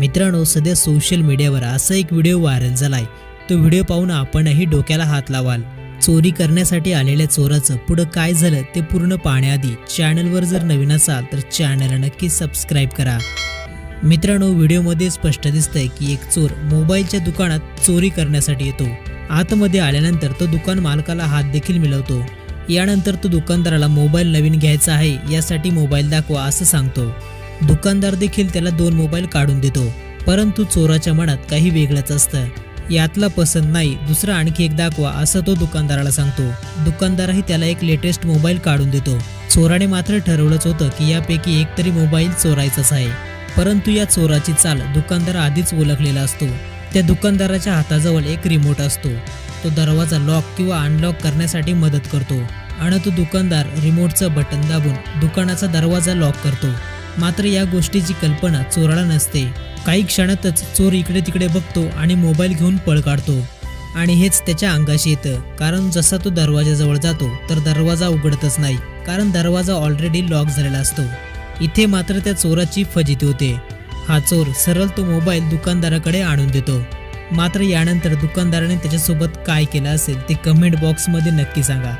मित्रांनो सध्या सोशल मीडियावर असा एक व्हिडिओ व्हायरल झालाय. तो व्हिडिओ पाहून आपणही डोक्याला हात लावाल. चोरी करण्यासाठी आलेल्या चोराचं पुढं काय झालं ते पूर्ण पाहण्याआधी चॅनलवर जर नवीन असाल तर चॅनलला नक्की सबस्क्राईब करा. मित्रांनो व्हिडिओमध्ये स्पष्ट दिसतंय की एक चोर मोबाईलच्या दुकानात चोरी करण्यासाठी येतो. आतमध्ये आल्यानंतर तो दुकान मालकाला हात देखील मिळवतो. यानंतर तो दुकानदाराला मोबाईल नवीन घ्यायचा आहे यासाठी मोबाईल दाखवा असं सांगतो. दुकानदार देखील त्याला दोन मोबाईल काढून देतो परंतु चोराच्या मनात काही वेगळंच असतं. यातला पसंत नाही दुसरा आणखी एक दाखवा असं तो दुकानदाराला सांगतो. दुकानदारही त्याला एक लेटेस्ट मोबाईल काढून देतो. चोराने मात्र ठरवलंच होतं की यापैकी एक तरी मोबाईल चोरायचाच आहे. परंतु या चोराची चाल दुकानदार आधीच ओळखलेला असतो. त्या दुकानदाराच्या हाताजवळ एक रिमोट असतो. तो दरवाजा लॉक किंवा अनलॉक करण्यासाठी मदत करतो. आणि तो दुकानदार रिमोटचं बटन दाबून दुकानाचा दरवाजा लॉक करतो. मात्र या गोष्टीची कल्पना चोराला नसते. काही क्षणातच चोर इकडे तिकडे बघतो आणि मोबाईल घेऊन पळ काढतो. आणि हेच त्याच्या अंगाशी येतं. कारण जसा तो दरवाजाजवळ जातो तर दरवाजा उघडतच नाही. कारण दरवाजा ऑलरेडी लॉक झालेला असतो. इथे मात्र त्या चोराची फजिती होते. हा चोर सरळ तो मोबाईल दुकानदाराकडे आणून देतो. मात्र यानंतर दुकानदाराने त्याच्यासोबत काय केलं असेल ते कमेंट बॉक्समध्ये नक्की सांगा.